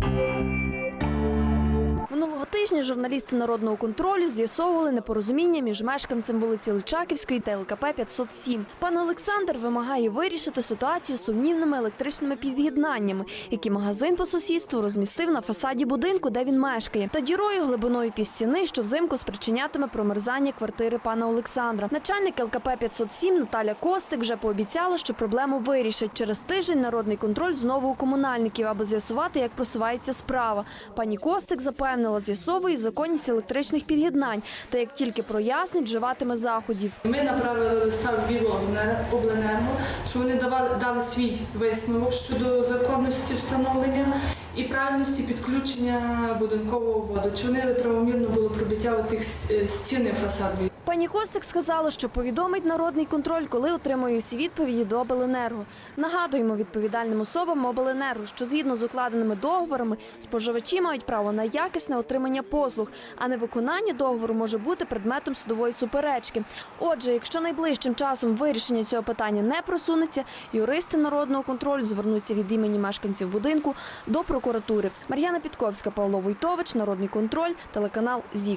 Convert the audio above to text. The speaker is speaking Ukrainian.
thank you Минулого тижня журналісти народного контролю з'ясовували непорозуміння між мешканцем вулиці Личаківської та ЛКП 507. Пан Олександр вимагає вирішити ситуацію з сумнівними електричними під'єднаннями, які магазин по сусідству розмістив на фасаді будинку, де він мешкає, та дірою глибиною півстіни, що взимку спричинятиме промерзання квартири пана Олександра. Начальник ЛКП 507 Наталя Костик вже пообіцяла, що проблему вирішать. Через тиждень народний контроль знову у комунальників, аби з'ясувати, як просувається справа. Пані Костик запевнила, з'ясовує законність електричних під'єднань, та як тільки прояснить, вживатиме заходів. Ми направили листа в обленерго, що вони давали дали свій висновок щодо законності встановлення і правильності підключення будинкового воду. Чи вони правомірно було пробиття тих стіни фасадної? Пані Костик сказала, що повідомить народний контроль, коли отримує усі відповіді до обленерго. Нагадуємо відповідальним особам обленерго, що згідно з укладеними договорами споживачі мають право на якісне отримання послуг, а невиконання договору може бути предметом судової суперечки. Отже, якщо найближчим часом вирішення цього питання не просунеться, юристи народного контролю звернуться від імені мешканців будинку до прокуратури. Мар'яна Підковська, Павло Войтович, Народний контроль, телеканал ЗІК.